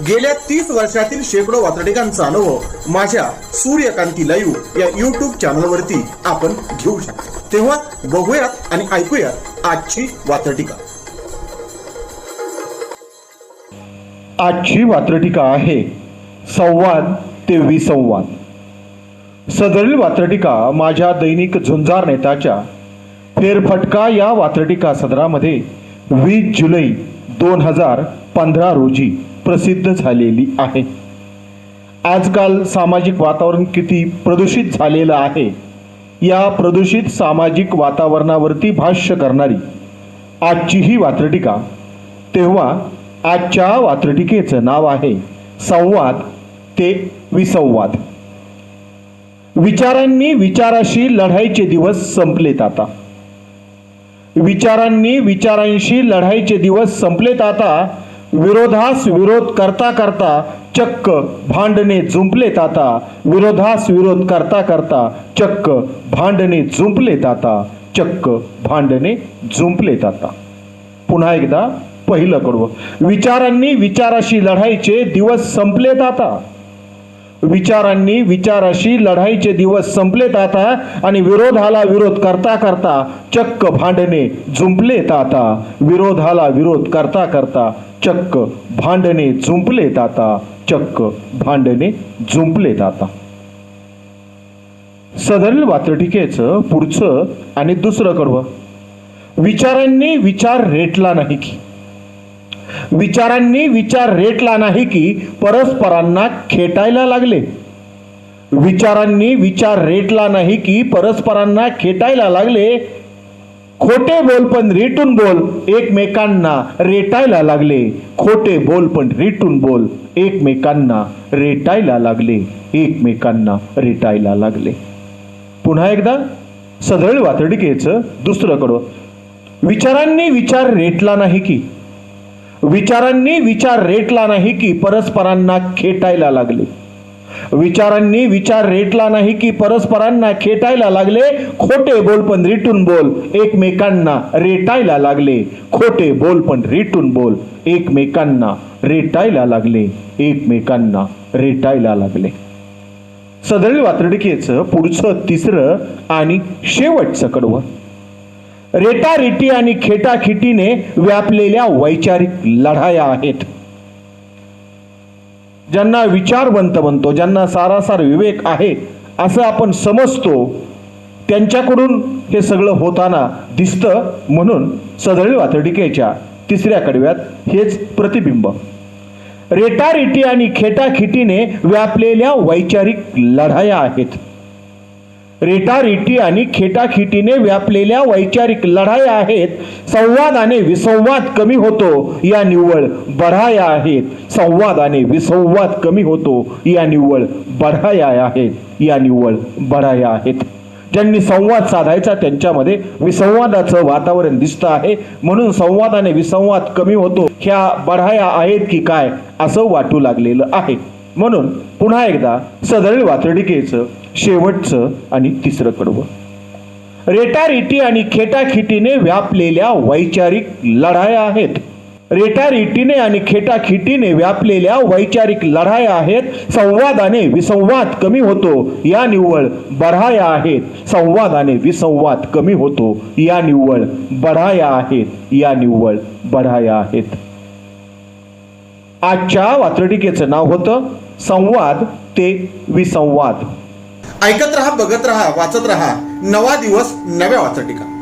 गेल्या तीस वर्षातील शेकडो वातडिकांचा अनुभव माझ्या सूर्यकांती लाईव्ह या युट्यूब चॅनलवरती आपण घेऊ शकतो. तेव्हा बघूयात आणि ऐकूयात आजची वातडिका आजची वात्रटिका आहे संवाद ते विसंवाद. सदरील वात्रटिका माझ्या दैनिक झुंजार नेताच्या फेरफटका या वात्रटिका सदरामध्ये वीस जुलै दोन हजार पंधरा रोजी प्रसिद्ध झालेली आहे. आजकाल सामाजिक वातावरण किती प्रदूषित झालेलं आहे या प्रदूषित सामाजिक वातावरणावरती भाष्य करणारी आजची ही वात्रटिका तेव्हा आजच्या वात्रटिकेचं नाव आहे संवाद ते विसंवाद. विचारांनी विचाराशी लढाईचे दिवस संपलेत आता. विचारांनी विचारांशी लढाईचे दिवस संपलेत आता विरोधास विरोध करता करता चक्क भांडणे जुंपलेत आता. विरोधास विरोध करता करता चक्क भांडणे जुंपलेत आता. चक्क भांडणे जुंपलेत आता. पुन्हा एकदा पहिलं कडवं. विचारांनी विचाराशी लढाईचे दिवस संपलेत आता. विचारांनी विचाराशी लढाईचे दिवस संपलेत आता आणि विरोधाला विरोध करता करता चक्क भांडणे जुंपलेत आता. विरोधाला विरोध करता करता चक्क भांडणे झुंपले आता. चक्क भांडणे जुंपलेत आता. सदरील वात्रटिकेचं पुढचं आणि दुसरं कडवं. विचारांनी विचार रेटला नाही की. विचारांनी विचार रेटला नाही की परस्परांना खेटायला लागले. विचारांनी विचार रेटला नाही की परस्परांना खेटायला लागले खोटे बोल पण रेटून बोल एकमेकांना रेटायला लागले. खोटे बोल पण रेटून बोल एकमेकांना रेटायला लागले. एकमेकांना रेटायला लागले. पुन्हा एकदा सदळ वातडिकेचं दुसरं विचारांनी विचार रेटला नाही की. विचारांनी विचार रेटला नाही की परस्परांना खेटायला लागले. विचारांनी विचार रेटला नाही की परस्परांना खेटायला लागले खोटे बोल पण रिटून बोल एकमेकांना रेटायला लागले खोटे बोल पण रिटून बोल एकमेकांना रेटायला लागले एकमेकांना रेटायला लागले. सदरील वात्रडिकेचं पुढचं तिसरं आणि शेवटचं कडवं. रेटारेटी आणि खेटाखिटीने व्यापलेल्या वैचारिक लढाया आहेत. ज्यांना विचारवंत म्हणतो ज्यांना सारासार विवेक आहे असं आपण समजतो त्यांच्याकडून हे सगळं होताना दिसतं म्हणून सदळी वातडिकेच्या तिसऱ्या कडव्यात हेच प्रतिबिंब. रेटारेटी आणि खेटाखेटीने व्यापलेल्या वैचारिक लढाया आहेत. रेटारेटी आणि खेटाखिटीने व्यापलेल्या वैचारिक लढाया आहेत. संवादाने विसंवाद कमी होतो या निव्वळ बढाया आहेत. संवादाने विसंवाद कमी होतो या निव्वळ बढाया आहेत. या निव्वळ बढाया आहेत. ज्यांनी संवाद साधायचा त्यांच्यामध्ये विसंवादाचं वातावरण दिसतं आहे. म्हणून संवादाने विसंवाद कमी होतो. ह्या बढाया आहेत की काय असं वाटू लागलेलं आहे. म्हणून पुन्हा एकदा सदरील वातडिकेचं शेवटचं आणि तिसरं कडवं. रेटारेटी आणि खेटाखिटीने व्यापलेल्या वैचारिक लढाया आहेत. रेटारेटीने आणि खेटाखिटीने व्यापलेल्या वैचारिक लढाया आहेत. संवादाने विसंवाद कमी होतो या निव्वळ बढाया आहेत. संवादाने विसंवाद कमी होतो या निव्वळ बढाया आहेत. या निव्वळ बढाया आहेत. आजच्या वात्रटिकेचं नाव होतं संवाद ते विसंवाद. ऐकत रहा बघत रहा वाचत रहा. नवा दिवस नव्या वाचटिका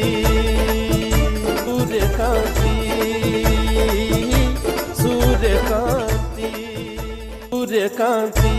कांसी